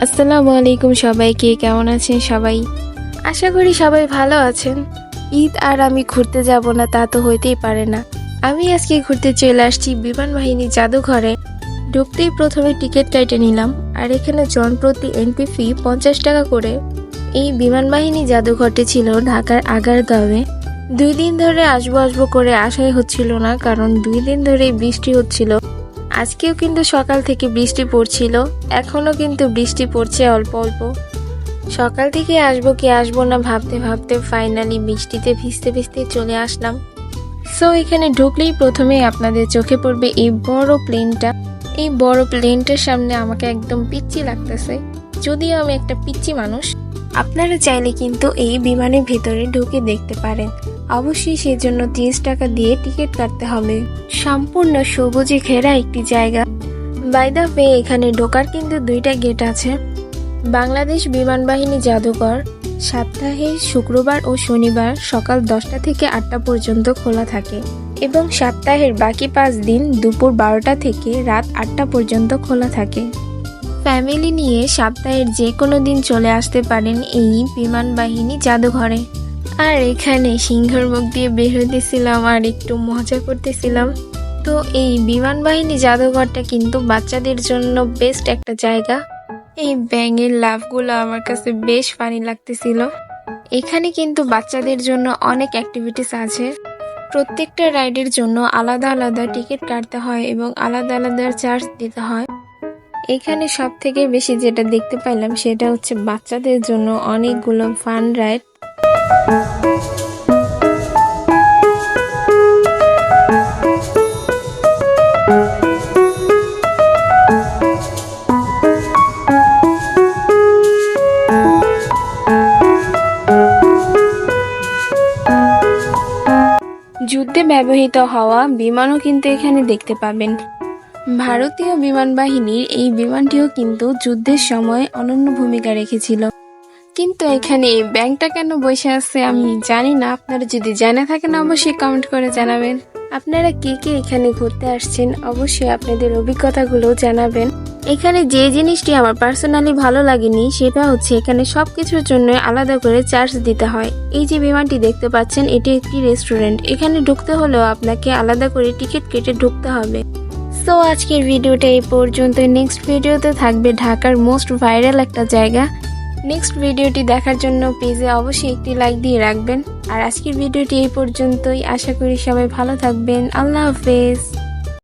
আসসালামু আলাইকুম সবাইকে কেমন আছেন সবাই? আশা করি সবাই ভালো আছেন। ঈদ আর আমি ঘুরতে যাব না, তা তো হইতেই পারে না। আমি আজকে ঘুরতে চলে আসছি বিমান বাহিনী জাদুঘরে। ঢুকতেই প্রথমে টিকিট কেটে নিলাম, আর এখানে জন প্রতি এন্ট্রি ফি পঞ্চাশ টাকা করে। এই বিমান বাহিনী জাদুঘরটি ছিল ঢাকার আগারগাঁওয়ে। দুই দিন ধরে আসব আসব করে আসাই হচ্ছিল না, কারণ দুই দিন ধরে বৃষ্টি হচ্ছিল। আজকেও কিন্তু সকাল থেকে বৃষ্টি পড়ছিল, এখনও কিন্তু বৃষ্টি পড়ছে অল্প অল্প। সকাল থেকে আসব কি আসব না ভাবতে ভাবতে ফাইনালি বৃষ্টিতে ভিজতে ভিজতে চলে আসলাম। সো এখানে ঢুকলেই প্রথমে আপনাদের চোখে পড়বে এই বড় প্লেনটা এই বড় প্লেনটার সামনে আমাকে একদম পিচ্ছি লাগতেছে। যদিও আমি একটা পিচ্ছি মানুষ, আপনারা চাইলে কিন্তু এই বিমানের ভেতরে ঢুকে দেখতে পারেন। অবশ্যই সেজন্য তিরিশ টাকা দিয়ে টিকিট কাটতে হবে। সম্পূর্ণ সবুজে ঘেরা একটি জায়গা। বাই দ্য ওয়ে এখানে ঢোকার কিন্তু দুইটা গেট আছে। বাংলাদেশ বিমান বাহিনী জাদুঘর সপ্তাহে শুক্রবার ও শনিবার সকাল দশটা থেকে আটটা পর্যন্ত খোলা থাকে এবং সপ্তাহের বাকি পাঁচ দিন দুপুর বারোটা থেকে রাত আটটা পর্যন্ত খোলা থাকে। ফ্যামিলি নিয়ে সপ্তাহের যে কোনো দিন চলে আসতে পারেন এই বিমান বাহিনী জাদুঘরে। আর এখানে সিংহর মুখ দিয়ে বের হইতেছিলাম আর একটু মজা করতেছিলাম। তো এই বিমান বাহিনী জাদুঘরটা কিন্তু বাচ্চাদের জন্য বেস্ট একটা জায়গা। এই ব্যাঙের লাভগুলো আমার কাছে বেশ ফানি লাগতেছিল। এখানে কিন্তু বাচ্চাদের জন্য অনেক অ্যাক্টিভিটিস আছে। প্রত্যেকটা রাইডের জন্য আলাদা আলাদা টিকিট কাটতে হয় এবং আলাদা আলাদা চার্জ দিতে হয়। এখানে সব থেকে বেশি যেটা দেখতে পাইলাম সেটা হচ্ছে বাচ্চাদের জন্য অনেকগুলো ফান রাইড যুদ্ধে ব্যবহৃত হওয়া বিমানও কিন্তু এখানে দেখতে পাবেন। ভারতীয় বিমান বাহিনীর এই বিমানটিও কিন্তু যুদ্ধের সময় অনন্য ভূমিকা রেখেছিল। কিন্তু এখানে ব্যাংকটা কেন বসে আছে আমি জানি না। আপনারা যদি জানা থাকেন, অবশ্যই কমেন্ট করে জানাবেন। আপনারা কে কে এখানে ঘুরতে আসছেন অবশ্যই আপনাদের অভিজ্ঞতাগুলো জানাবেন। এখানে যে জিনিসটি আমার পার্সোনালি ভালো লাগেনি, সেটা হচ্ছে এখানে সব কিছুর জন্য আলাদা করে চার্জ দিতে হয়। এই যে বিমানটি দেখতে পাচ্ছেন, এটি একটি রেস্টুরেন্ট এখানে ঢুকতে হলেও আপনাকে আলাদা করে টিকিট কেটে ঢুকতে হবে। সো আজকের ভিডিওটা এই পর্যন্ত নেক্সট ভিডিওতে থাকবে ঢাকার মোস্ট ভাইরাল একটা জায়গা। নেক্সট ভিডিওটি দেখার জন্য পেজে অবশ্যই একটি লাইক দিয়ে রাখবেন। আর আজকের ভিডিওটি এই পর্যন্তই। আশা করি সবাই ভালো থাকবেন। আল্লাহ হাফেজ।